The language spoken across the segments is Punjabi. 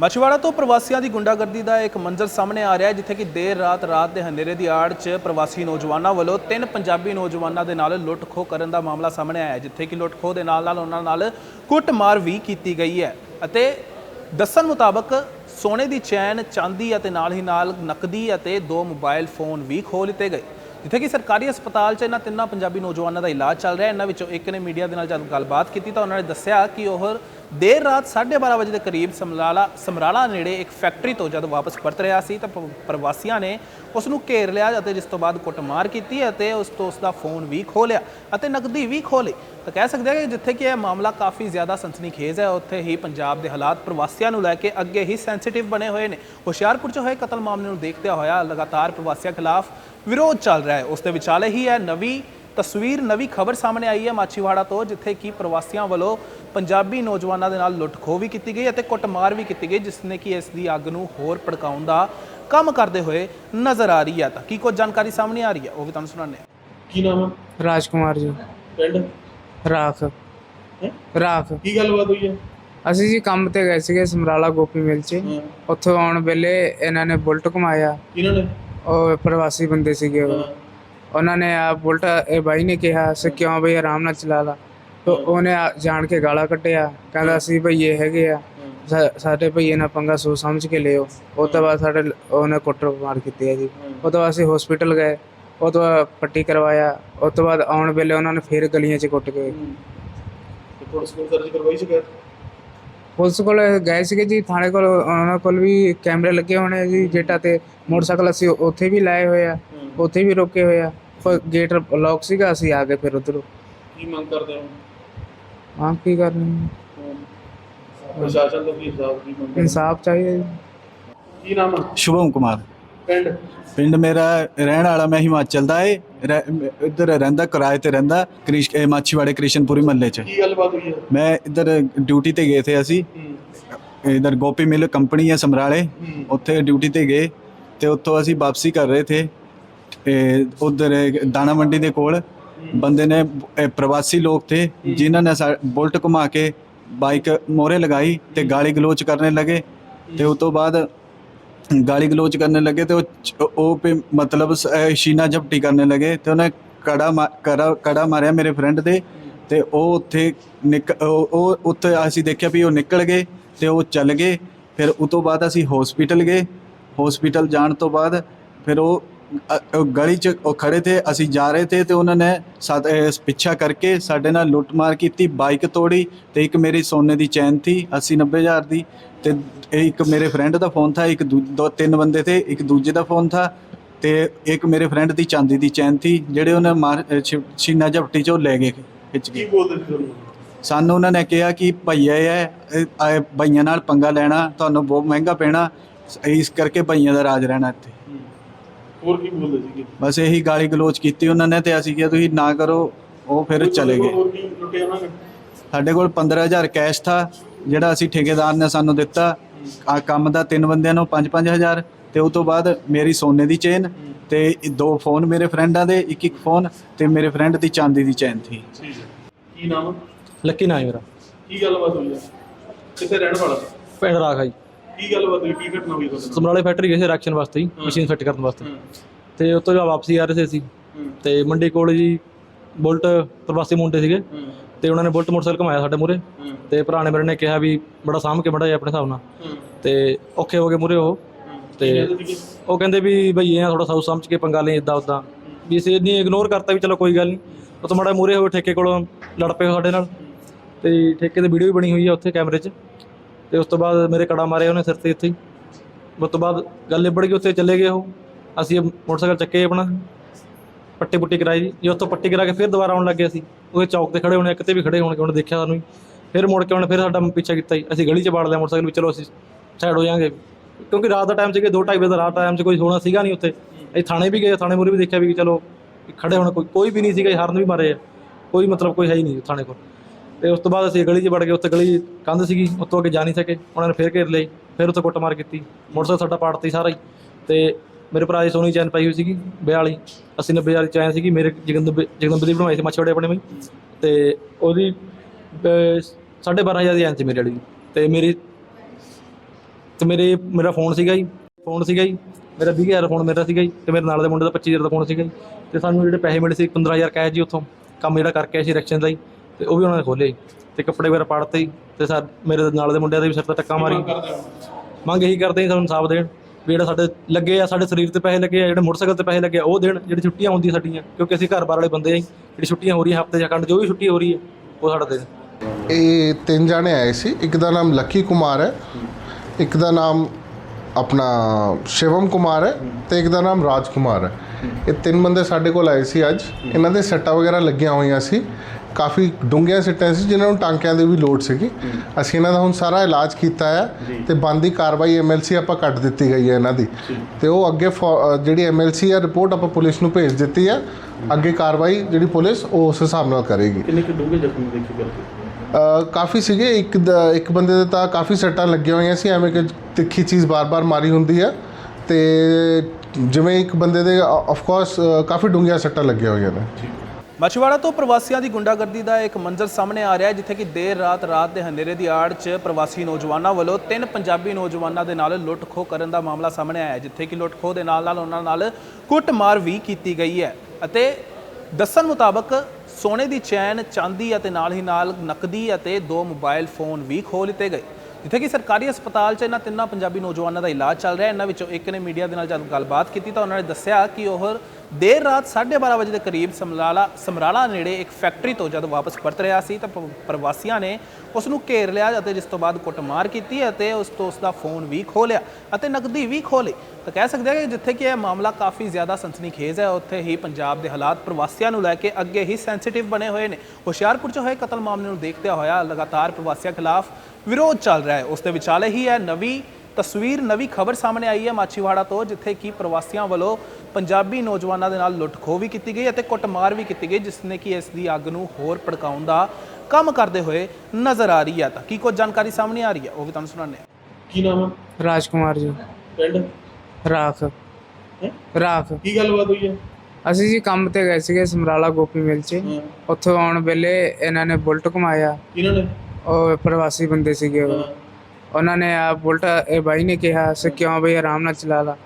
ਮਛਵਾੜਾ ਤੋਂ ਪ੍ਰਵਾਸੀਆਂ ਦੀ ਗੁੰਡਾਗਰਦੀ ਦਾ ਇੱਕ ਮੰਜ਼ਰ ਸਾਹਮਣੇ ਆ ਰਿਹਾ ਹੈ, ਜਿੱਥੇ ਕਿ ਦੇਰ ਰਾਤ ਰਾਤ ਦੇ ਹਨੇਰੇ ਦੀ ਆੜ 'ਚ ਪ੍ਰਵਾਸੀ ਨੌਜਵਾਨਾਂ ਵੱਲੋਂ ਤਿੰਨ ਪੰਜਾਬੀ ਨੌਜਵਾਨਾਂ ਦੇ ਨਾਲ ਲੁੱਟ-ਖੋਹ ਕਰਨ ਦਾ ਮਾਮਲਾ ਸਾਹਮਣੇ ਆਇਆ ਹੈ, ਜਿੱਥੇ ਕਿ ਲੁੱਟ-ਖੋਹ ਦੇ ਨਾਲ-ਨਾਲ ਉਹਨਾਂ ਨਾਲ ਕੁੱਟਮਾਰ ਵੀ ਕੀਤੀ ਗਈ ਹੈ। ਅਤੇ ਦੱਸਣ ਮੁਤਾਬਕ ਸੋਨੇ ਦੀ ਚੈਨ, ਚਾਂਦੀ ਅਤੇ ਨਾਲ ਹੀ ਨਾਲ ਨਕਦੀ ਅਤੇ ਦੋ ਮੋਬਾਈਲ ਫੋਨ ਵੀ ਖੋਹ ਲਿੱਤੇ ਗਏ। ਜਿੱਥੇ ਕਿ ਸਰਕਾਰੀ ਹਸਪਤਾਲ 'ਚ ਇਹਨਾਂ ਤਿੰਨਾਂ ਪੰਜਾਬੀ ਨੌਜਵਾਨਾਂ ਦਾ ਇਲਾਜ ਚੱਲ ਰਿਹਾ। ਇਹਨਾਂ ਵਿੱਚੋਂ ਇੱਕ ਨੇ ਮੀਡੀਆ ਦੇ ਨਾਲ ਜਦ ਗੱਲਬਾਤ ਕੀਤੀ ਤਾਂ ਉਹਨਾਂ ਨੇ ਦੱਸਿਆ ਕਿ ਉਹ ਦੇਰ ਰਾਤ 12:30 ਵਜੇ ਦੇ ਕਰੀਬ ਸਮਰਾਲਾ ਸਮਰਾਲਾ ਨੇੜੇ ਇੱਕ ਫੈਕਟਰੀ ਤੋਂ ਜਦ ਵਾਪਸ ਪਰਤ ਰਿਹਾ ਸੀ ਤਾਂ ਪ੍ਰਵਾਸੀਆਂ ਨੇ ਉਸ ਨੂੰ ਘੇਰ ਲਿਆ ਅਤੇ ਜਿਸ ਤੋਂ ਬਾਅਦ ਕੁੱਟਮਾਰ ਕੀਤੀ ਅਤੇ ਉਸ ਤੋਂ ਉਸ ਦਾ ਫੋਨ ਵੀ ਖੋਹ ਲਿਆ ਅਤੇ ਨਕਦੀ ਵੀ ਖੋਹ ਲਈ। ਤਾਂ ਕਹਿ ਸਕਦੇ ਹਾਂ ਕਿ ਜਿੱਥੇ ਕਿ ਇਹ ਮਾਮਲਾ ਕਾਫੀ ਜ਼ਿਆਦਾ ਸਨਸਨੀਖੇਜ਼ ਹੈ ਉੱਥੇ ਹੀ ਪੰਜਾਬ ਦੇ ਹਾਲਾਤ ਪ੍ਰਵਾਸੀਆਂ ਨੂੰ ਲੈ ਕੇ ਅੱਗੇ ਹੀ ਸੈਂਸਿਟਿਵ ਬਣੇ ਹੋਏ ਨੇ। ਹੁਸ਼ਿਆਰਪੁਰ 'ਚ ਹੋਏ ਕਤਲ ਮਾਮਲੇ ਨੂੰ ਦੇਖਦਿਆਂ ਹੋਇਆ ਲਗਾਤਾਰ ਪ੍ਰਵਾਸੀਆਂ ਖਿਲਾਫ ਵਿਰੋਧ ਚੱਲ ਰਿਹਾ ਹੈ। ਉਸ ਦੇ ਵਿਚਾਲੇ ਹੀ ਹੈ ਨਵੀਂ ਤਸਵੀਰ ਨਵੀਂ ਖਬਰ ਸਾਹਮਣੇ ਆਈ ਹੈ ਮਾਛੀਵਾੜਾ ਤੋਂ ਜਿੱਥੇ ਕਿ ਪ੍ਰਵਾਸੀਆਂ ਵੱਲੋਂ ਪੰਜਾਬੀ ਨੌਜਵਾਨਾਂ ਦੇ ਨਾਲ ਲੁੱਟ-ਖੋਹ ਵੀ ਕੀਤੀ ਗਈ ਅਤੇ ਕੁੱਟਮਾਰ ਵੀ ਕੀਤੀ ਗਈ ਜਿਸ ਨੇ ਕਿ ਇਸ ਦੀ ਅੱਗ ਨੂੰ ਹੋਰ ਭੜਕਾਉਣ ਦਾ ਕੰਮ ਕਰਦੇ ਹੋਏ ਨਜ਼ਰ ਆ ਰਹੀ ਹੈ। ਤਾਂ ਕੀ ਕੁਝ ਜਾਣਕਾਰੀ ਸਾਹਮਣੇ ਆ ਰਹੀ ਹੈ ਉਹ ਵੀ ਤੁਹਾਨੂੰ ਸੁਣਾਉਂਦੇ ਹਾਂ। ਕੀ ਨਾਮ ਹੈ? ਰਾਜਕੁਮਾਰ ਜੀ। ਪਿੰਡ? ਰਾਖ। ਹੈਂ? ਰਾਖ। ਕੀ ਗੱਲਬਾਤ ਹੋਈ ਹੈ? ਅਸੀਂ ਜੀ ਕੰਮ ਤੇ ਗਏ ਸੀਗੇ ਸਮਰਾਲਾ ਗੋਪੀ ਮਿਲ 'ਚ। ਹਾਂ। ਉੱਥੋਂ ਆਉਣ ਵੇਲੇ ਇਹਨਾਂ ਨੇ ਬੁਲਟ ਘੁਮਾਇਆ। ਕਿਹਨਾਂ ਨੇ? ਉਹ ਪ੍ਰਵਾਸੀ ਬੰਦੇ ਸੀਗੇ ਉਹ। ਹਾਂ, ਉਹਨਾਂ ਨੇ ਆ ਬੁਲਟ ਇਹ ਬਾਈ ਨੇ ਕਿਹਾ ਸੇ ਕਿਉਂ ਬਈ ਆਰਾਮ ਨਾਲ ਚਲਾ ਲਾ। ਤੋ ਉਹਨੇ ਆ ਜਾਣ ਕੇ ਗਾਲਾਂ ਕੱਢਿਆ। ਕਹਿੰਦਾ ਅਸੀਂ ਭਈਏ ਹੈਗੇ ਆ। ਸਾ- ਸਾਡੇ ਭਈਏ ਨਾਲ ਪੰਗਾ ਸੋਚ ਸਮਝ ਕੇ ਲਿਓ। ਉਹ ਤੋਂ ਬਾਅਦ ਸਾਡੇ ਲ- ਉਹਨੇ ਕੁੱਟ ਮਾਰ ਕੀਤੀ ਹੈ ਜੀ। ਉਹ ਤੋਂ ਬਾਅਦ ਅਸੀਂ ਹਸਪੀਟਲ ਗਏ। ਉਹ ਤੋਂ ਬਾਅਦ ਪੱਟੀ ਕਰਵਾਇਆ ਉਹ ਤੋਂ ਬਾਅਦ ਆਉਣ ਵੇਲੇ ਉਹਨਾਂ ਨੇ ਫੇਰ ਗਲੀਆਂ 'ਚ ਕੁੱਟ ਗਏ ਤੇ ਪੁਲਿਸ ਕੋਲ ਦਰਜ ਕਰਵਾਈ ਸ਼ਿਕਾਇਤ ਪੁਲਿਸ ਕੋਲ ਗਏ ਸੀਗੇ ਜੀ ਥਾਣੇ ਕੋਲ ਉਹਨਾਂ ਕੋਲ ਵੀ ਕੈਮਰੇ ਲੱਗੇ ਹੋਣੇ ਆ ਜੀ ਜੇਟਾ ਤੇ ਮੋਟਰਸਾਈਕਲ ਅਸੀਂ ਉੱਥੇ ਵੀ ਲਾਏ ਹੋਏ ਆ ਉੱਥੇ ਵੀ ਰੋਕੇ ਹੋਏ ਆ। ਪਰ ਗੇਟ ਲੌਕ ਸੀਗਾ ਅਸੀਂ ਆ ਗਏ ਫਿਰ ਉਧਰੋਂ। ਕੀ ਮੰਗ ਕਰਦੇ ਹੋ? ਹਾਂ ਕੀ ਕਰਨੀ? ਹਾਂ। ਪ੍ਰਸ਼ਾਸਨ ਤੋਂ ਕੀ ਇਨਸਾਫ ਦੀ ਮੰਗ? ਇਨਸਾਫ ਚਾਹੀਦਾ ਜੀ। ਕੀ ਨਾਮ ਹੈ ਸ਼ੁਭਮ ਕੁਮਾਰ। ਪਿੰਡ? ਪਿੰਡ ਮੇਰਾ ਰਹਿਣ ਵਾਲਾ ਮੈਂ ਹਿਮਾਚਲ ਦਾ ਏ। ਰਹਿ- ਇੱਧਰ ਰਹਿੰਦਾ ਕਿਰਾਏ ਤੇ ਰਹਿੰਦਾ ਕ੍ਰਿਸ਼ ਇਹ ਮਾਛੀਵਾੜੇ ਕ੍ਰਿਸ਼ਨਪੁਰੀ ਮਹੱਲੇ 'ਚ। ਕੀ ਗੱਲਬਾਤ ਹੋਈ ਹੈ? ਮੈਂ ਇੱਧਰ ਡਿਊਟੀ ਤੇ ਗਏ ਥੇ ਅਸੀਂ। ਹੂੰ। ਇਧਰ ਗੋਪੀ ਮਿਲ ਕੰਪਨੀ ਹੈ ਸਮਰਾਲੇ। ਹੂੰ। ਉੱਥੇ ਡਿਊਟੀ ਤੇ ਗਏ ਤੇ ਉੱਥੋਂ ਅਸੀਂ ਵਾਪਸੀ ਕਰ ਰਹੇ ਥੇ। ਉਧਰ ਦਾਣਾ ਮੰਡੀ ਦੇ ਕੋਲ ਬੰਦੇ ਨੇ ਇਹ ਪ੍ਰਵਾਸੀ ਲੋਕ ਥੇ ਜਿਨ੍ਹਾਂ ਨੇ ਸਾ- ਬੁਲਟ ਘੁਮਾ ਕੇ ਬਾਈਕ ਮੋਰੇ ਲਗਾਈ ਤੇ ਗਾਲੀ ਗਲੋਚ ਕਰਨੇ ਲਗੇ। ਤੇ ਉਸ ਤੋਂ ਬਾਅਦ ਗਾਲੀ ਗਲੋਚ ਕਰਨੇ ਲਗੇ ਤੇ ਉਹ ਚ- ਉਹ ਮਤਲਬ ਸ- ਅਹ ਸ਼ੀਨਾ ਝਪਟੀ ਕਰਨੇ ਲਗੇ ਤੇ ਉਹਨੇ ਕੜਾ ਮਾ- ਕੜਾ ਕੜਾ ਮਾਰਿਆ ਮੇਰੇ ਫਰੈਂਡ ਦੇ ਤੇ ਉਹ ਉੱਥੇ ਨਿਕ, ਉਹ ਉੱਥੇ ਅਸੀਂ ਦੇਖਿਆ ਵੀ ਉਹ ਨਿਕਲ ਗਏ ਤੇ ਉਹ ਚੱਲ ਗਏ। ਫਿਰ ਉਸ ਤੋਂ ਬਾਅਦ ਅਸੀਂ ਹਸਪੀਟਲ ਗਏ। ਹਸਪੀਟਲ ਜਾਣ ਤੋਂ ਬਾਅਦ ਫਿਰ ਉਹ ਗਲੀ 'ਚ ਉਹ ਖੜੇ ਥੇ ਅਸੀਂ ਜਾ ਰਹੇ ਥੇ ਤੇ ਉਹਨਾਂ ਨੇ ਸਾਡ ਪਿੱਛਾ ਕਰਕੇ ਸਾਡੇ ਨਾਲ ਲੁੱਟਮਾਰ ਕੀਤੀ ਬਾਈਕ ਤੋੜੀ ਤੇ ਇੱਕ ਮੇਰੀ ਸੋਨੇ ਦੀ ਚੈਨ ਸੀ 80 90 ਹਜ਼ਾਰ ਦੀ। ਤੇ ਇਹ ਇੱਕ ਮੇਰੇ ਫਰੈਂਡ ਦਾ ਫੋਨ ਥਾ ਇੱਕ ਦੂ- ਤਿੰਨ ਬੰਦੇ ਥੇ ਇੱਕ ਦੂਜੇ ਦਾ ਫੋਨ ਥਾ ਤੇ ਇੱਕ ਮੇਰੇ ਫਰੈਂਡ ਦੀ ਚਾਂਦੀ ਦੀ ਚੈਨ ਥੀ ਜਿਹੜੇ ਉਹਨੇ ਮਾਰ ਛੀਨਾ ਝਪਟੀ 'ਚੋਂ ਲੈ ਗਏ ਖਿੱਚ ਕੀ। ਕੇ ਬੋਲਦੇ ਸੀ ਤੁਹਾਨੂੰ ਸਾਨੂੰ ਉਹਨਾਂ ਨੇ ਕਿਹਾ ਕਿ ਭਈਆ ਹੈ ਭਈਆਂ ਨਾਲ ਪੰਗਾ ਲੈਣਾ ਤੁਹਾਨੂੰ ਬਹੁਤ ਮਹਿੰਗਾ ਪੈਣਾ ਇਸ ਕਰਕੇ ਭਈਆਂ ਦਾ ਰਾਜ ਰਹਿਣਾ ਇੱਥੇ। ਹੋਰ ਕੀ ਬੋਲਦੇ ਸੀਗੇ ਬਸ ਇਹੀ ਗਾਲੀ ਗਲੋਚ ਕੀਤੀ ਉਹਨਾਂ ਨੇ ਤੇ ਅਸੀਂ ਕਿਹਾ ਤੁਸੀਂ ਨਾ ਕਰੋ ਉਹ ਫਿਰ ਚਲੇ ਗਏ। ਸਾਡੇ ਕੋਲ 15000 ਕੈਸ਼ ਥਾ ਜਿਹੜਾ ਅਸੀਂ ਠੇਕੇਦਾਰ ਨੇ ਸਾਨੂੰ ਦਿੱਤਾ ਆ ਕੰਮ ਦਾ ਤਿੰਨ ਬੰਦਿਆਂ ਨੂੰ 5-5000 ਤੇ ਉਸ ਤੋਂ ਬਾਅਦ ਮੇਰੀ ਸੋਨੇ ਦੀ ਚੇਨ ਤੇ ਦੋ ਫੋਨ ਮੇਰੇ ਫਰੈਂਡਾਂ ਦੇ ਇੱਕ ਇੱਕ ਫੋਨ ਤੇ ਮੇਰੇ ਫਰੈਂਡ ਦੀ ਚਾਂਦੀ ਦੀ ਚੈਨ ਥੀ ਠੀਕ ਹੈ। ਕੀ ਨਾਮ? ਲੱਕੀ ਨਾ ਮੇਰਾ। ਕੀ ਗੱਲਬਾਤ ਹੋਈ ਹੈ? ਕਿੱਥੇ ਰਹਿਣ ਵਾਲਾ? ਸੀ? ਪਿੰਡ ਰਾਖਾ ਜੀ। ਕੀ ਗੱਲਬਾਤ ਹੋਈ? ਕੀ ਘਟਨਾ ਹੋਈ ਤੁਹਾਡੇ ਨਾਲ? ਸਮਰਾਲੇ ਫੈਕਟਰੀ ਗਏ ਸੀ ਰੈਕਸ਼ਨ ਵਾਸਤੇ ਮਸ਼ੀਨ ਫਿੱਟ ਕਰਨ ਵਾਸਤੇ। ਤੇ ਉਸ ਤੋਂ ਬਾਅਦ ਵਾਪਸੀ ਆ ਰਹੇ ਸੀ ਤੇ ਮੰਡੀ ਕੋਲ ਜੀ ਬੁਲਟ ਪ੍ਰਵਾਸੀ ਮੁੰਡੇ ਸੀਗੇ। ਤੇ ਉਹਨਾਂ ਨੇ ਬੁਲਟ ਮੋਟਰਸਾਈਕਲ ਘਮਾਇਆ ਸਾਡੇ ਮੂਰੇ ਤੇ ਭਰਾ ਨੇ ਮੇਰੇ ਨੇ ਕਿਹਾ ਵੀ ਬੜਾ ਸਾਂਭ ਕੇ ਬੜਾ ਆਪਣੇ ਹਿਸਾਬ ਨਾਲ। ਤੇ ਔਖੇ ਹੋ ਗਏ ਮੂਰੇ ਉਹ। ਤੇ-? ਉਹ ਕਹਿੰਦੇ ਵੀ ਭਈ ਇਹ ਥੋੜਾ ਸਾਊ ਸਮਝ ਕੇ ਪੰਗਾ ਲਈ ਇਦਾਂ ਉਦਾਂ ਵੀ ਅਸੀਂ ਇੰਨੀ ਇਗਨੋਰ ਕਰਤਾ ਵੀ ਚਲੋ ਕੋਈ ਗੱਲ ਨਹੀਂ। ਉਹ ਤੋਂ ਮਾੜਾ ਮੂਰੇ ਹੋਏ ਠੇਕੇ ਕੋਲੋਂ ਲੜ ਪਏ ਸਾਡੇ ਨਾਲ। ਤੇ ਠੇਕੇ ਦੀ ਵੀਡੀਓ ਵੀ ਬਣੀ ਹੋਈ ਆ ਉੱਥੇ ਕੈਮਰੇ 'ਚ। ਤੇ ਉਸ ਤੋਂ ਬਾਅਦ ਮੇਰੇ ਕੜਾ ਮਾਰੇ ਉਹਨੇ ਸਿਰ ਤੇ ਇੱਥੇ ਉਸ ਤੋਂ ਬਾਅਦ ਗੱਲ ਨਿਬੜ ਗਈ ਉੱਥੇ ਚਲੇ ਗਏ ਉਹ। ਅਸੀਂ ਮੋਟਰਸਾਈਕਲ ਚੱਕੇ ਆਪਣਾ। ਪੱਟੀ ਪੁੱਟੀ ਕਰਾਈ ਜੀ। ਜੇ ਉੱਥੋਂ ਪੱਟੀ ਕਰਾ ਕੇ ਫਿਰ ਦੁਬਾਰਾ ਆਉਣ ਲੱਗੇ ਅਸੀਂ। ਉਹਦੇ ਚੌਕ ਤੇ ਖੜੇ ਹੋਣੇ ਕਿਤੇ ਵੀ ਖੜੇ ਹੋਣਗੇ ਉਹਨੇ ਦੇਖਿਆ ਸਾਨੂੰ ਜੀ। ਫਿਰ ਮੁੜ ਕੇ ਉਹਨੇ ਫਿਰ ਸਾਡਾ ਪਿੱਛਾ ਕੀਤਾ ਜੀ। ਅਸੀਂ ਗਲੀ 'ਚ ਵਾੜ ਲਿਆ ਮੋਟਰਸਾਈਕਲ ਵੀ ਚਲੋ ਅਸੀਂ ਸਾਈਡ ਹੋ ਜਾਾਂਗੇ। ਕਿਉਂਕਿ ਰਾਤ ਦਾ ਟਾਈਮ ਸੀਗੇ 2:30 ਵਜੇ ਦਾ ਰਾਤ ਟਾਈਮ 'ਚ ਕੋਈ ਹੋਣਾ ਸੀਗਾ ਨਹੀਂ ਉੱਥੇ। ਅਸੀਂ ਥਾਣੇ ਵੀ ਗਏ ਥਾਣੇ ਮੂਰੇ ਵੀ ਦੇਖਿਆ ਵੀ ਚਲੋ ਵੀ ਖੜੇ ਹੋਣ ਕੋਈ ਕੋਈ ਵੀ ਨਹੀਂ ਸੀਗਾ ਜੀ, ਹਾਰਨ ਵੀ ਮਾਰੇ ਆ। ਕੋਈ ਮਤਲਬ ਕੋਈ ਹੈ ਹੀ ਨਹੀਂ ਥਾਣੇ ਕੋਲ। ਤੇ ਉਸ ਤੋਂ ਬਾਅਦ ਅਸੀਂ ਗਲੀ 'ਚ ਵੜ ਗਏ ਉੱਥੇ ਗਲੀ ਕੰਧ ਸੀਗੀ ਉੱਤੋਂ ਅੱਗੇ ਜਾ ਨਹੀਂ ਸਕੇ। ਉਹਨਾਂ ਨੇ ਫਿਰ ਘੇਰ ਲਈ ਫਿਰ ਉੱਥੇ ਕੁੱਟਮਾਰ ਕੀਤੀ। ਮੋਟਰਸਾਈਕਲ ਸਾਡਾ ਪਾੜਤੀ ਸਾਰਾ ਹੀ। ਤੇ ਮੇਰੇ ਭਰਾ ਦੀ ਸੋਨੀ ਚੈਨ ਪਾਈ ਹੋਈ ਸੀਗੀ 42 80 90 ਹਜ਼ਾਰ ਦੀ ਚੈਨ ਸੀਗੀ ਮੇਰੇ ਜਗਦੰਬ ਜਗਦੰਬ ਦੀ ਬਣਵਾਈ ਸੀ ਮੱਛੜੇ ਆਪਣੇ ਬਈ। ਤੇ ਉਹਦੀ ਅਹ, ਸਾਢੇ ਬਾਰਾਂ ਹਜ਼ਾਰ ਦੀ ਚੈਨ ਸੀ ਮੇਰੇ ਵਾਲੀ। ਦੀ ਤੇ ਮੇਰੀ ਤੇ ਮੇਰੇ ਮੇਰਾ ਫੋਨ ਸੀਗਾ ਜੀ ਫੋਨ ਸੀਗਾ ਜੀ ਮੇਰਾ 20000 ਫੋਨ ਮੇਰਾ ਸੀਗਾ ਜੀ ਤੇ ਮੇਰੇ ਨਾਲ ਦੇ ਮੁੰਡੇ ਦਾ 25000 ਦਾ ਫੋਨ ਸੀਗਾ ਜੀ। ਤੇ ਸਾਨੂੰ ਜਿਹੜੇ ਪੈਸੇ ਮਿਲੇ ਸੀ 15000 ਕੈਸ਼ ਜੀ ਉੱਥੋਂ ਕੰਮ ਜਿਹੜਾ ਕਰਕੇ ਆਏ ਸੀ ਰੈਕਸ਼ਨ ਦਾ ਜੀ ਤੇ ਉਹ ਵੀ ਉਹਨਾਂ ਨੇ ਖੋਲ੍ਹੇ ਜੀ। ਤੇ ਕੱਪੜੇ ਵਗੈਰਾ ਪਾੜਤੇ ਜੀ ਤੇ ਸਰ ਮੇਰੇ ਨਾਲ ਦੇ ਮੁੰਡਿਆਂ ਦੇ ਵੀ ਸਿਰ ਤੇ ਟੱਕਾ ਮਾਰੀ ਮੰਗ ਇਹੀ ਕਰਦੇ ਹਾਂ ਸਾਨੂੰ ਇਨਸਾਫ ਦੇਣ। ਵੀ ਜਿਹੜਾ ਸਾਡੇ ਲੱਗੇ ਆ, ਸਾਡੇ ਸਰੀਰ ਤੇ ਪੈਸੇ ਲੱਗੇ ਆ, ਜਿਹੜੇ ਮੋਟਰਸਾਈਕਲ ਤੇ ਪੈਸੇ ਲੱਗੇ ਆ, ਉਹ ਦੇਣ, ਜਿਹੜੀ ਛੁੱਟੀਆਂ ਹੁੰਦੀਆਂ ਸਾਡੀਆਂ, ਕਿਉਂਕਿ ਅਸੀਂ ਘਰ ਬਾਰ ਵਾਲੇ ਬੰਦੇ ਆ ਜਿਹੜੀ ਛੁੱਟੀਆਂ ਹੋ ਰਹੀਆਂ ਹਫ਼ਤੇ ਜਾਂ ਕੰਡ ਜੋ ਵੀ ਛੁੱਟੀ ਹੋ ਰਹੀ ਹੈ, ਉਹ ਸਾਡਾ ਦੇਣ ਇਹ ਤਿੰਨ ਜਾਣੇ ਆਏ ਸੀ, ਇੱਕ ਦਾ ਨਾਮ ਲੱਕੀ ਕੁਮਾਰ ਹੈ, ਇੱਕ ਦਾ ਨਾਮ ਆਪਣਾ ਸ਼ਿਵਮ ਕੁਮਾਰ ਹੈ ਤੇ ਇੱਕ ਦਾ ਨਾਮ ਰਾਜ ਕੁਮਾਰ ਹੈ। ਇਹ ਤਿੰਨ ਬੰਦੇ ਸਾਡੇ ਕੋਲ ਆਏ ਸੀ ਅੱਜ, ਇਹਨਾਂ ਦੇ ਸੱਟਾਂ ਵਗੈਰਾ ਲੱਗੀਆਂ ਹੋਈਆਂ ਸੀ ਕਾਫੀ ਡੂੰਘੀਆਂ ਸੱਟਾਂ ਸੀ ਜਿਨ੍ਹਾਂ ਨੂੰ ਟਾਂਕਿਆਂ ਦੀ ਵੀ ਲੋੜ ਸੀਗੀ। ਅਸੀਂ ਇਹਨਾਂ ਦਾ ਹੁਣ ਸਾਰਾ ਇਲਾਜ ਕੀਤਾ ਹੈ ਤੇ ਬੰਦੀ ਕਾਰਵਾਈ ਐਮਐਲਸੀ ਆਪਾਂ ਕੱਟ ਦਿੱਤੀ ਗਈ ਹੈ ਇਹਨਾਂ ਦੀ। ਤੇ ਉਹ ਅੱਗੇ ਜਿਹੜੀ ਐਮਐਲਸੀ ਹੈ ਰਿਪੋਰਟ ਆਪਾਂ ਪੁਲਿਸ ਨੂੰ ਭੇਜ ਦਿੱਤੀ ਹੈ। ਅੱਗੇ ਕਾਰਵਾਈ ਜਿਹੜੀ ਪੁਲਿਸ ਉਹ ਉਸ ਹਿਸਾਬ ਨਾਲ ਕਰੇਗੀ। ਕਿੰਨੇ ਕਿ ਡੂੰਘੇ ਜ਼ਖਮ ਦੇਖੇ ਅ, ਕਾਫੀ ਸੀਗੇ। ਇੱਕ ਇੱਕ ਬੰਦੇ ਦੇ ਤਾਂ ਕਾਫੀ ਸੱਟਾਂ ਲੱਗੀਆਂ ਹੋਈਆਂ ਸੀ ਐਵੇਂ ਕਿ ਤਿੱਖੀ ਚੀਜ਼ ਬਾਰ-ਬਾਰ ਮਾਰੀ ਹੁੰਦੀ ਹੈ। ਤੇ ਜਿਵੇਂ ਇੱਕ ਬੰਦੇ ਦੇ ਆਫ ਕੋਰਸ ਕਾਫੀ ਡੂੰਘੀਆਂ ਸੱਟਾਂ ਲੱਗੀਆਂ ਹੋਈਆਂ ਨੇ। ਮਛਵਾੜਾ ਤੋਂ ਪ੍ਰਵਾਸੀਆਂ ਦੀ ਗੁੰਡਾਗਰਦੀ ਦਾ ਇੱਕ ਮੰਜ਼ਰ ਸਾਹਮਣੇ ਆ ਰਿਹਾ ਹੈ, ਜਿੱਥੇ ਕਿ ਦੇਰ ਰਾਤ ਰਾਤ ਦੇ ਹਨੇਰੇ ਦੀ ਆੜ 'ਚ ਪ੍ਰਵਾਸੀ ਨੌਜਵਾਨਾਂ ਵੱਲੋਂ ਤਿੰਨ ਪੰਜਾਬੀ ਨੌਜਵਾਨਾਂ ਦੇ ਨਾਲ ਲੁੱਟ-ਖੋਹ ਕਰਨ ਦਾ ਮਾਮਲਾ ਸਾਹਮਣੇ ਆਇਆ ਹੈ, ਜਿੱਥੇ ਕਿ ਲੁੱਟ-ਖੋਹ ਦੇ ਨਾਲ-ਨਾਲ ਉਹਨਾਂ ਨਾਲ ਕੁੱਟਮਾਰ ਵੀ ਕੀਤੀ ਗਈ ਹੈ। ਅਤੇ ਦੱਸਣ ਮੁਤਾਬਕ ਸੋਨੇ ਦੀ ਚੈਨ, ਚਾਂਦੀ ਅਤੇ ਨਾਲ ਹੀ ਨਾਲ ਨਕਦੀ ਅਤੇ ਦੋ ਮੋਬਾਈਲ ਫੋਨ ਵੀ ਖੋਹ ਲਿੱਤੇ ਗਏ, ਜਿੱਥੇ ਕਿ ਸਰਕਾਰੀ ਹਸਪਤਾਲ 'ਚ ਇਹਨਾਂ ਤਿੰਨਾਂ ਪੰਜਾਬੀ ਨੌਜਵਾਨਾਂ ਦਾ ਇਲਾਜ ਚੱਲ ਰਿਹਾ ਹੈ। ਇਹਨਾਂ ਵਿੱਚੋਂ ਇੱਕ ਨੇ ਮੀਡੀਆ ਦੇ ਨਾਲ ਜਦ ਗੱਲਬਾਤ ਕੀਤੀ ਤਾਂ ਉਹਨਾਂ ਨੇ ਦੱਸਿਆ ਕਿ ਉਹ ਦੇਰ ਰਾਤ 12:30 ਵਜੇ ਦੇ ਕਰੀਬ ਸਮਰਾਲਾ ਸਮਰਾਲਾ ਨੇੜੇ ਇੱਕ ਫੈਕਟਰੀ ਤੋਂ ਜਦ ਵਾਪਸ ਪਰਤ ਰਿਹਾ ਸੀ ਤਾਂ ਪ੍ਰਵਾਸੀਆਂ ਨੇ ਉਸ ਨੂੰ ਘੇਰ ਲਿਆ ਅਤੇ ਜਿਸ ਤੋਂ ਬਾਅਦ ਕੁੱਟਮਾਰ ਕੀਤੀ ਅਤੇ ਉਸ ਤੋਂ ਉਸ ਦਾ ਫੋਨ ਵੀ ਖੋਹ ਲਿਆ ਅਤੇ ਨਕਦੀ ਵੀ ਖੋਹ ਲਈ। ਤਾਂ ਕਹਿ ਸਕਦੇ ਹਾਂ ਕਿ ਜਿੱਥੇ ਕਿ ਇਹ ਮਾਮਲਾ ਕਾਫੀ ਜ਼ਿਆਦਾ ਸਨਸਨੀਖੇਜ਼ ਹੈ, ਉੱਥੇ ਹੀ ਪੰਜਾਬ ਦੇ ਹਾਲਾਤ ਪ੍ਰਵਾਸੀਆਂ ਨੂੰ ਲੈ ਕੇ ਅੱਗੇ ਹੀ ਸੈਂਸਿਟਿਵ ਬਣੇ ਹੋਏ ਨੇ। ਹੁਸ਼ਿਆਰਪੁਰ 'ਚ ਹੋਏ ਕਤਲ ਮਾਮਲੇ ਨੂੰ ਦੇਖਦਿਆਂ ਹੋਇਆ ਲਗਾਤਾਰ ਪ੍ਰਵਾਸੀਆਂ ਖਿਲਾਫ ਵਿਰੋਧ ਚੱਲ ਰਿਹਾ ਹੈ। ਉਸ ਦੇ ਵਿਚਾਲੇ ਹੀ ਹੈ ਨਵੀਂ ਤਸਵੀਰ ਨਵੀਂ ਖਬਰ ਸਾਹਮਣੇ ਆਈ ਹੈ ਮਾਛੀਵਾੜਾ ਤੋਂ ਜਿੱਥੇ ਕਿ ਪ੍ਰਵਾਸੀਆਂ ਵੱਲੋਂ ਪੰਜਾਬੀ ਨੌਜਵਾਨਾਂ ਦੇ ਨਾਲ ਲੁੱਟ-ਖੋਹ ਵੀ ਕੀਤੀ ਗਈ ਅਤੇ ਕੁੱਟਮਾਰ ਵੀ ਕੀਤੀ ਗਈ ਜਿਸ ਨੇ ਕਿ ਇਸ ਦੀ ਅੱਗ ਨੂੰ ਹੋਰ ਭੜਕਾਉਣ ਦਾ ਕੰਮ ਕਰਦੇ ਹੋਏ ਨਜ਼ਰ ਆ ਰਹੀ ਹੈ। ਤਾਂ ਕੀ ਕੁਝ ਜਾਣਕਾਰੀ ਸਾਹਮਣੇ ਆ ਰਹੀ ਹੈ? ਉਹ ਵੀ ਤੁਹਾਨੂੰ ਸੁਣਾਉਂਦੇ ਹਾਂ। ਕੀ ਨਾਮ ਹੈ? ਰਾਜਕੁਮਾਰ ਜੀ। ਪਿੰਡ? ਰਾਖ। ਹੈਂ? ਰਾਖ। ਕੀ ਗੱਲਬਾਤ ਹੋਈ ਹੈ? ਅਸੀਂ ਜੀ ਕੰਮ ਤੇ ਗਏ ਸੀਗੇ ਸਮਰਾਲਾ ਗੋਪੀ ਮਿਲ 'ਚ। ਹਾਂ। ਉੱਥੋਂ ਆਉਣ ਵੇਲੇ ਇਹਨਾਂ ਨੇ ਬੁਲਟ ਘੁਮਾਇਆ। ਕਿਹਨਾਂ ਨੇ? ਉਹ ਪ੍ਰਵਾਸੀ ਬੰਦੇ ਸੀਗੇ ਉਹ। ਹਾਂ, ਉਹਨਾਂ ਨੇ ਆ ਬੁਲਟ ਇਹ ਬਾਈ ਨੇ ਕਿਹਾ ਸੇ ਕਿਉਂ ਬਈ ਆਰਾਮ ਨਾਲ ਚਲਾ ਲਾ।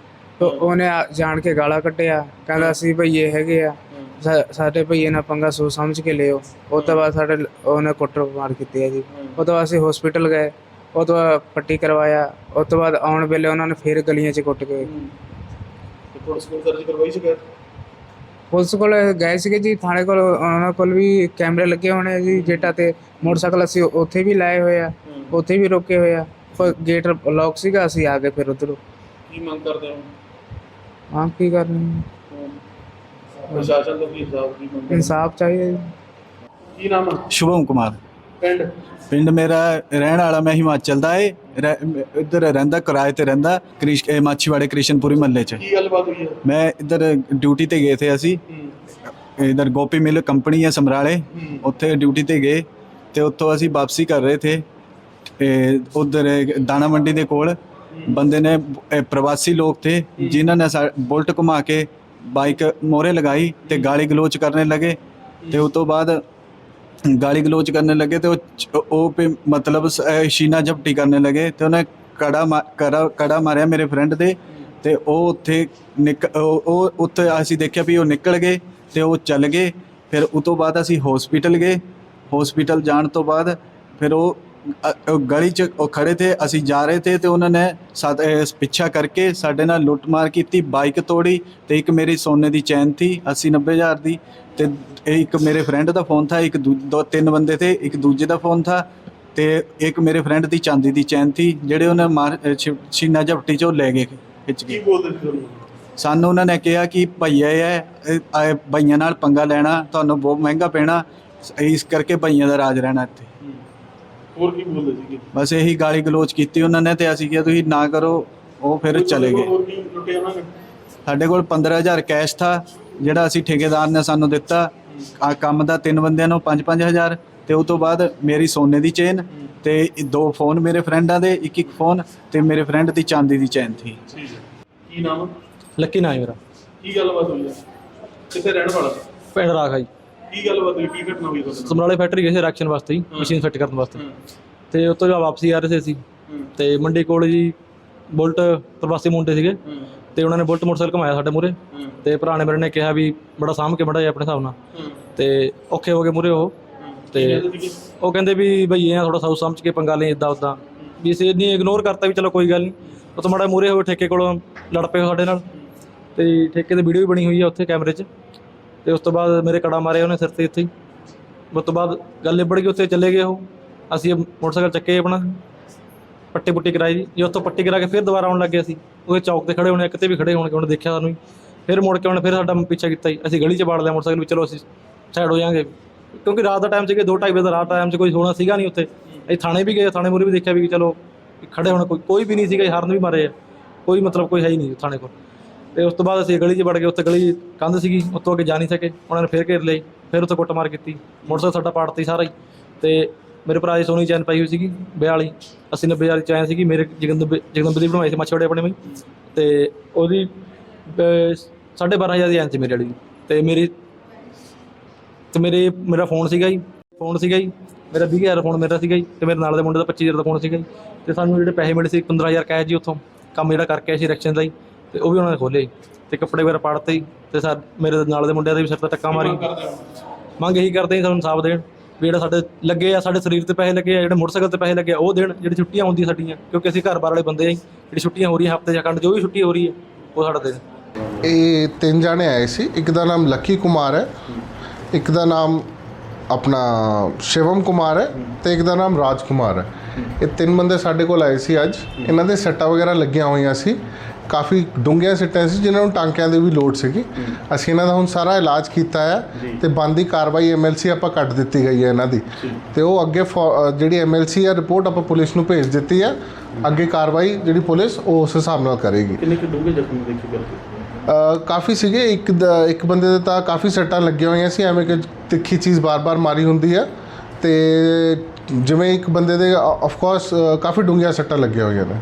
ਤੋ ਉਹਨੇ ਆ ਜਾਣ ਕੇ ਗਾਲਾਂ ਕੱਢਿਆ ਕਹਿੰਦਾ ਸੀ ਭਈਏ ਹੈਗੇ ਆ ਸਾ- ਸਾਡੇ ਭਈਏ ਨਾਲ ਪੰਗਾ ਸੋਚ ਸਮਝ ਕੇ ਲਿਓ। ਉਹ ਤੋਂ ਬਾਅਦ ਸਾਡੇ ਲ- ਉਹਨੇ ਕੁੱਟ ਮਾਰ ਕੀਤੀ ਹੈ ਜੀ। ਉਹ ਤੋਂ ਬਾਅਦ ਅਸੀਂ ਹਸਪੀਟਲ ਗਏ ਉਹ ਤੋਂ ਬਾਅਦ ਪੱਟੀ ਕਰਵਾਇਆ ਉਹ ਤੋਂ ਬਾਅਦ ਆਉਣ ਵੇਲੇ ਉਹਨਾਂ ਨੇ ਫੇਰ ਗਲੀਆਂ 'ਚ ਕੁੱਟ ਗਏ ਤੇ ਪੁਲਿਸ ਕੋਲ ਦਰਜ ਕਰਵਾਈ ਸ਼ਿਕਾਇਤ ਪੁਲਿਸ ਕੋਲ ਗਏ ਸੀਗੇ ਜੀ ਥਾਣੇ ਕੋਲ ਉਹਨਾਂ ਕੋਲ ਵੀ ਕੈਮਰੇ ਲੱਗੇ ਹੋਣੇ ਆ ਜੀ ਜੇਟਾ ਤੇ ਮੋਟਰਸਾਈਕਲ ਅਸੀਂ ਉੱਥੇ ਵੀ ਲਾਏ ਹੋਏ ਆ। ਉੱਥੇ ਵੀ ਰੋਕੇ ਹੋਏ ਆ। ਪਰ ਗੇਟ ਲੌਕ ਸੀਗਾ ਅਸੀਂ ਆ ਗਏ ਫਿਰ ਉਧਰੋਂ। ਕੀ ਮੰਗ ਕਰਦੇ ਹੋ? ਹਾਂ ਕੀ ਕਰਨੀ? ਹਾਂ। ਪ੍ਰਸ਼ਾਸਨ ਤੋਂ ਕੀ ਇਨਸਾਫ ਦੀ ਮੰਗ ਹੈ? ਇਨਸਾਫ ਚਾਹੀਦਾ ਜੀ। ਕੀ ਨਾਮ ਹੈ ਸ਼ੁਭਮ ਕੁਮਾਰ। ਪਿੰਡ? ਪਿੰਡ ਮੇਰਾ ਰਹਿਣ ਵਾਲਾ ਮੈਂ ਹਿਮਾਚਲ ਦਾ ਏ। ਰਹਿ- ਇੱਧਰ ਰਹਿੰਦਾ ਕਿਰਾਏ ਤੇ ਰਹਿੰਦਾ ਕ੍ਰਿਸ਼ ਇਹ ਮਾਛੀਵਾੜੇ ਕ੍ਰਿਸ਼ਨਪੁਰੀ ਮਹੱਲੇ 'ਚ। ਕੀ ਗੱਲਬਾਤ ਹੋਈ ਹੈ ਮੈਂ ਇੱਧਰ ਡਿਊਟੀ ਤੇ ਗਏ ਥੇ ਅਸੀਂ। ਹੂੰ, ਇਧਰ ਗੋਪੀ ਮਿਲ ਕੰਪਨੀ ਹੈ ਸਮਰਾਲੇ। ਹੂੰ, ਉੱਥੇ ਡਿਊਟੀ ਤੇ ਗਏ ਤੇ ਉੱਥੋਂ ਅਸੀਂ ਵਾਪਸੀ ਕਰ ਰਹੇ ਥੇ। ਤੇ ਉਧਰ ਦਾਣਾ ਮੰਡੀ ਦੇ ਕੋਲ ਬੰਦੇ ਨੇ, ਇਹ ਪ੍ਰਵਾਸੀ ਲੋਕ ਥੇ ਜਿਨ੍ਹਾਂ ਨੇ ਸਾ- ਬੁਲਟ ਘੁਮਾ ਕੇ ਬਾਈਕ ਮੋਰੇ ਲਗਾਈ ਤੇ ਗਾਲੀ ਗਲੋਚ ਕਰਨ ਲੱਗੇ ਤੇ ਉਸ ਤੋਂ ਬਾਅਦ ਗਾਲੀ ਗਲੋਚ ਕਰਨ ਲੱਗੇ ਤੇ ਉਹ ਚ- ਉਹ पे ਮਤਲਬ ਸ- ਇਹ ਸ਼ੀਨਾ ਝਪਟੀ ਕਰਨੇ ਲਗੇ ਤੇ ਉਹਨੇ ਕੜਾ ਮਾ- ਕੜਾ ਕੜਾ ਮਾਰਿਆ ਮੇਰੇ ਫਰੈਂਡ ਦੇ ਤੇ ਉਹ ਉੱਥੇ ਨਿਕ, ਉਹ ਉਹ ਉੱਥੇ ਅਸੀਂ ਦੇਖਿਆ ਵੀ ਉਹ ਨਿਕਲ ਗਏ ਤੇ ਉਹ ਚੱਲ ਗਏ। ਫਿਰ ਉਸ ਤੋਂ ਬਾਅਦ ਅਸੀਂ ਹਸਪੀਟਲ ਗਏ। ਹਸਪੀਟਲ ਜਾਣ ਤੋਂ ਬਾਅਦ ਫਿਰ ਉਹ ਗਲੀ 'ਚ ਉਹ ਖੜੇ ਥੇ ਅਸੀਂ ਜਾ ਰਹੇ ਥੇ ਤੇ ਉਹਨਾਂ ਨੇ ਸਾਡ ਪਿੱਛਾ ਕਰਕੇ ਸਾਡੇ ਨਾਲ ਲੁੱਟਮਾਰ ਕੀਤੀ ਬਾਈਕ ਤੋੜੀ ਤੇ ਇੱਕ ਮੇਰੀ ਸੋਨੇ ਦੀ ਚੈਨ ਥੀ 80 90 ਹਜ਼ਾਰ ਦੀ ਤੇ ਇੱਕ ਮੇਰੇ ਫਰੈਂਡ ਦਾ ਫੋਨ ਥਾ ਇੱਕ ਦੂ- ਤਿੰਨ ਬੰਦੇ ਥੇ ਇੱਕ ਦੂਜੇ ਦਾ ਫੋਨ ਥਾ ਤੇ ਇੱਕ ਮੇਰੇ ਫਰੈਂਡ ਦੀ ਚਾਂਦੀ ਦੀ ਚੈਨ ਥੀ ਜਿਹੜੇ ਉਹਨੇ ਮਾਰ ਛੀਨਾ ਝਪਟੀ 'ਚੋਂ ਲੈ ਗਏ ਖਿੱਚ ਕੀ ਕੇ ਬੋਲਦੇ ਸੀ ਤੁਹਾਨੂੰ ਸਾਨੂੰ ਉਹਨਾਂ ਨੇ ਕਿਹਾ ਕਿ ਭਈਆ ਹੈ ਭਈਆਂ ਨਾਲ ਪੰਗਾ ਲੈਣਾ ਤੁਹਾਨੂੰ ਬਹੁਤ ਮਹਿੰਗਾ ਪੈਣਾ ਇਸ ਕਰਕੇ ਭਈਆਂ ਦਾ ਰਾਜ ਰਹਿਣਾ ਇੱਥੇ। ਹੋਰ ਕੀ ਬੋਲਦੇ ਸੀਗੇ? ਬਸ ਇਹੀ ਗਾਲੀ ਗਲੋਚ ਕੀਤੀ ਉਹਨਾਂ ਨੇ ਤੇ ਅਸੀਂ ਕਿਹਾ ਤੁਸੀਂ ਨਾ ਕਰੋ ਉਹ ਫਿਰ ਚਲੇ ਗਏ। ਹੋਰ ਕੀ ਲੁੱਟਿਆ ਉਹਨਾਂ ਨੇ? ਸਾਡੇ ਕੋਲ 15000 ਕੈਸ਼ ਥਾ ਜਿਹੜਾ ਅਸੀਂ ਠੇਕੇਦਾਰ ਨੇ ਸਾਨੂੰ ਦਿੱਤਾ। ਆ ਕੰਮ ਦਾ ਤਿੰਨ ਬੰਦਿਆਂ ਨੂੰ 5-5000 ਤੇ ਉਸ ਤੋਂ ਬਾਅਦ ਮੇਰੀ ਸੋਨੇ ਦੀ ਚੇਨ ਤੇ ਦੋ ਫੋਨ ਮੇਰੇ ਫਰੈਂਡਾਂ ਦੇ ਇੱਕ ਇੱਕ ਫੋਨ ਤੇ ਮੇਰੇ ਫਰੈਂਡ ਦੀ ਚਾਂਦੀ ਦੀ ਚੈਨ ਥੀ। ਠੀਕ ਹੈ। ਕੀ ਨਾਮ? ਲੱਕੀ ਨਾ ਮੇਰਾ। ਕੀ ਗੱਲਬਾਤ ਹੋਈ ਕਿੱਥੇ ਰਹਿਣ ਵਾਲਾ? ਪਿੰਡ ਰਾਖ ਜੀ। ਕੀ ਗੱਲਬਾਤ ਹੋਈ ਕੀ ਘਟਨਾ ਹੋਈ ਤੁਹਾਡੇ ਨਾਲ? ਸਮਰਾਲੇ ਫੈਕਟਰੀ ਗਏ ਸੀ ਇਲੈਕਸ਼ਨ ਵਾਸਤੇ ਜੀ ਮਸ਼ੀਨ ਫਿੱਟ ਕਰਨ ਵਾਸਤੇ। ਹੂੰ, ਤੇ ਉਸ ਤੋਂ ਬਾਅਦ ਵਾਪਸੀ ਆ ਰਹੇ ਸੀ ਅਸੀਂ ਹੂੰ, ਤੇ ਮੰਡੀ ਕੋਲ ਜੀ ਬੁਲਟ ਪ੍ਰਵਾਸੀ ਮੁੰਡੇ ਸੀਗੇ ਤੇ ਉਹਨਾਂ ਨੇ ਬੁਲਟ ਮੋਟਰਸਾਈਕਲ ਘਮਾਇਆ ਸਾਡੇ ਮੂਰੇ ਤੇ ਭਰਾ ਨੇ ਮੇਰੇ ਨੇ ਕਿਹਾ ਵੀ ਬੜਾ ਸਾਂਭ ਕੇ ਬੜਾ ਆਪਣੇ ਹਿਸਾਬ ਨਾਲ। ਤੇ ਔਖੇ ਹੋ ਗਏ ਮੂਰੇ ਉਹ। ਤੇ ਉਹ ਕਹਿੰਦੇ ਵੀ ਭਈ ਇਹ ਥੋੜਾ ਸਾਊ ਸਮਝ ਕੇ ਪੰਗਾ ਲਈ ਇਦਾਂ ਉਦਾਂ ਵੀ ਅਸੀਂ ਇੰਨੀ ਇਗਨੋਰ ਕਰਤਾ ਵੀ ਚਲੋ ਕੋਈ ਗੱਲ ਨਹੀਂ। ਉਹ ਤਾਂ ਮਾੜਾ ਮੂਰੇ ਹੋਏ ਠੇਕੇ ਕੋਲੋਂ ਲੜ ਪਏ ਸਾਡੇ ਨਾਲ। ਤੇ ਠੇਕੇ ਤੇ ਵੀਡੀਓ ਵੀ ਬਣੀ ਹੋਈ ਆ ਉੱਥੇ ਕੈਮਰੇ 'ਚ। ਤੇ ਉਸ ਤੋਂ ਬਾਅਦ ਮੇਰੇ ਕੜਾ ਮਾਰੇ ਉਹਨੇ ਸਿਰ ਤੇ ਇੱਥੇ ਹੀ। ਉਸ ਤੋਂ ਬਾਅਦ ਗੱਲ ਨਿਬੜ ਗਈ ਉੱਥੇ ਚਲੇ ਗਏ ਉਹ। ਅਸੀਂ ਮੋਟਰਸਾਈਕਲ ਚੱਕੇ ਆਪਣਾ ਪੱਟੀ ਪੁੱਟੀ ਕਰਾਈ ਜੀ। ਜੇ ਉੱਥੋਂ ਪੱਟੀ ਕਰਾ ਕੇ ਫਿਰ ਦੁਬਾਰਾ ਆਉਣ ਲੱਗੇ ਅਸੀਂ। ਉਹਦੇ ਚੌਕ ਤੇ ਖੜੇ ਹੋਣੇ ਕਿਤੇ ਵੀ ਖੜੇ ਹੋਣਗੇ ਉਹਨੇ ਦੇਖਿਆ ਸਾਨੂੰ ਜੀ ਫਿਰ ਮੁੜ ਕੇ ਉਹਨੇ ਫਿਰ ਸਾਡਾ ਪਿੱਛਾ ਕੀਤਾ ਜੀ। ਅਸੀਂ ਗਲੀ 'ਚ ਵਾੜ ਲਿਆ ਮੋਟਰਸਾਈਕਲ ਵੀ ਚਲੋ ਅਸੀਂ ਸਾਈਡ ਹੋ ਜਾਾਂਗੇ। ਕਿਉਂਕਿ ਰਾਤ ਦਾ ਟਾਈਮ ਸੀਗੇ 2:30 ਵਜੇ ਦਾ ਰਾਤ ਟਾਈਮ 'ਚ ਕੋਈ ਹੋਣਾ ਸੀਗਾ ਨਹੀਂ ਉੱਥੇ। ਅਸੀਂ ਥਾਣੇ ਵੀ ਗਏ ਥਾਣੇ ਮੂਹਰੇ ਵੀ ਦੇਖਿਆ ਵੀ ਚਲੋ ਖੜੇ ਹੋਣ ਕੋਈ ਕੋਈ ਵੀ ਨਹੀਂ ਸੀਗਾ ਜੀ, ਹਾਰਨ ਵੀ ਮਾਰੇ ਆ। ਕੋਈ ਮਤਲਬ ਕੋਈ ਹੈ ਹੀ ਨਹੀਂ ਥਾਣੇ ਕੋਲ। ਤੇ ਉਸ ਤੋਂ ਬਾਅਦ ਅਸੀਂ ਗਲੀ 'ਚ ਵੜ ਗਏ ਉੱਥੇ ਗਲੀ ਕੰਧ ਸੀਗੀ ਉੱਤੋਂ ਅੱਗੇ ਜਾ ਨਹੀਂ ਸਕੇ। ਉਹਨਾਂ ਨੇ ਫਿਰ ਘੇਰ ਲਈ ਫਿਰ ਉੱਥੇ ਕੁੱਟਮਾਰ ਕੀਤੀ। ਮੋਟਰਸਾਈਕਲ ਸਾਡਾ ਪਾੜਤੀ ਸਾਰਾ ਹੀ। ਤੇ ਮੇਰੇ ਭਰਾ ਦੀ ਸੋਨੀ ਚੈਨ ਪਾਈ ਹੋਈ ਸੀਗੀ 42 80 90 ਵਾਲੀ ਚੈਨ ਸੀਗੀ ਮੇਰੇ ਜਗਦੰਬ ਜਗਦੰਬ ਦੀ ਬਣਵਾਈ ਸੀ ਮੱਛੋੜੇ ਆਪਣੇ ਬਈ। ਤੇ ਉਹਦੀ ਅਹ, ਸਾਢੇ 12000 ਦੀ ਚੈਨ ਸੀ ਮੇਰੇ ਵਾਲੀ। ਦੀ। ਤੇ ਮੇਰੀ ਤੇ ਮੇਰੇ ਮੇਰਾ ਫੋਨ ਸੀਗਾ ਜੀ ਫੋਨ ਸੀਗਾ ਜੀ। ਮੇਰਾ 20000 ਫੋਨ ਮੇਰਾ ਸੀਗਾ ਜੀ। ਤੇ ਮੇਰੇ ਨਾਲ ਦੇ ਮੁੰਡੇ ਦਾ 25000 ਦਾ ਫੋਨ ਸੀਗਾ ਜੀ। ਤੇ ਸਾਨੂੰ ਜਿਹੜੇ ਪੈਸੇ ਮਿਲੇ ਸੀ 15000 ਕੈਸ਼ ਜੀ ਉੱਥੋਂ। ਕੰਮ ਜਿਹੜਾ ਕਰਕੇ ਆਏ ਸੀ ਇਲੈਕਸ਼ਨ ਦਾ ਜੀ। ਤੇ ਉਹ ਵੀ ਉਹਨਾਂ ਨੇ ਖੋਲੇ ਜੀ ਤੇ ਕੱਪੜੇ ਵਗੈਰਾ ਪਾੜਤੇ ਜੀ ਤੇ ਸਾ, ਮੇਰੇ ਨਾਲ ਦੇ ਮੁੰਡਿਆਂ ਦੇ ਵੀ ਸਿਰ ਤੇ ਟੱਕਾ ਮਾਰੀ। ਮੰਗ ਇਹੀ ਕਰਦੇ ਸਾਨੂੰ ਇਨਸਾਫ ਦੇਣ ਵੀ ਜਿਹੜਾ ਸਾਡੇ ਲੱਗੇ ਆ, ਸਾਡੇ ਸਰੀਰ ਤੇ ਪੈਸੇ ਲੱਗੇ ਆ, ਜਿਹੜੇ ਮੋਟਰਸਾਈਕਲ ਤੇ ਪੈਸੇ ਲੱਗੇ ਆ, ਉਹ ਦੇਣ, ਜਿਹੜੀ ਛੁੱਟੀਆਂ ਹੁੰਦੀਆਂ ਸਾਡੀਆਂ, ਕਿਉਂਕਿ ਅਸੀਂ ਘਰ ਬਾਰ ਵਾਲੇ ਬੰਦੇ ਆ ਜਿਹੜੀ ਛੁੱਟੀਆਂ ਹੋ ਰਹੀਆਂ ਹਫ਼ਤੇ ਜਾਂ ਕੰਡ ਜੋ ਵੀ ਛੁੱਟੀ ਹੋ ਰਹੀ ਹੈ, ਉਹ ਸਾਡਾ ਦੇਣ। ਇਹ ਤਿੰਨ ਜਾਣੇ ਆਏ ਸੀ, ਇੱਕ ਦਾ ਨਾਮ ਲੱਕੀ ਕੁਮਾਰ ਹੈ, ਇੱਕ ਦਾ ਨਾਮ ਆਪਣਾ ਸ਼ਿਵਮ ਕੁਮਾਰ ਹੈ ਤੇ ਇੱਕ ਦਾ ਨਾਮ ਰਾਜ ਕੁਮਾਰ ਹੈ। ਇਹ ਤਿੰਨ ਬੰਦੇ ਸਾਡੇ ਕੋਲ ਆਏ ਸੀ ਅੱਜ, ਇਹਨਾਂ ਦੇ ਸੱਟਾਂ ਵਗੈਰਾ ਲੱਗੀਆਂ ਹੋਈਆਂ ਸੀ ਕਾਫੀ ਡੂੰਘੀਆਂ ਸੱਟਾਂ ਸੀ ਜਿਨ੍ਹਾਂ ਨੂੰ ਟਾਂਕਿਆਂ ਦੀ ਵੀ ਲੋੜ ਸੀਗੀ। ਅਸੀਂ ਇਹਨਾਂ ਦਾ ਹੁਣ ਸਾਰਾ ਇਲਾਜ ਕੀਤਾ ਹੈ ਤੇ ਬੰਦੀ ਕਾਰਵਾਈ ਐਮਐਲਸੀ ਆਪਾਂ ਕੱਟ ਦਿੱਤੀ ਗਈ ਹੈ ਇਹਨਾਂ ਦੀ। ਤੇ ਉਹ ਅੱਗੇ ਜਿਹੜੀ ਐਮਐਲਸੀ ਹੈ ਰਿਪੋਰਟ ਆਪਾਂ ਪੁਲਿਸ ਨੂੰ ਭੇਜ ਦਿੱਤੀ ਹੈ। ਅੱਗੇ ਕਾਰਵਾਈ ਜਿਹੜੀ ਪੁਲਿਸ ਉਹ ਉਸ ਹਿਸਾਬ ਨਾਲ ਕਰੇਗੀ। ਕਿੰਨੇ ਕਿ ਡੂੰਘੇ ਜ਼ਖਮ ਦੇਖੇ ਅ, ਕਾਫੀ ਸੀਗੇ। ਇੱਕ ਇੱਕ ਬੰਦੇ ਦੇ ਤਾਂ ਕਾਫੀ ਸੱਟਾਂ ਲੱਗੀਆਂ ਹੋਈਆਂ ਸੀ ਐਵੇਂ ਕਿ ਤਿੱਖੀ ਚੀਜ਼ ਬਾਰ-ਬਾਰ ਮਾਰੀ ਹੁੰਦੀ ਹੈ। ਤੇ ਜਿਵੇਂ ਇੱਕ ਬੰਦੇ ਦੇ ਆਫ ਕੋਰਸ ਕਾਫੀ ਡੂੰਘੀਆਂ ਸੱਟਾਂ ਲੱਗੀਆਂ ਹੋਈਆਂ ਨੇ।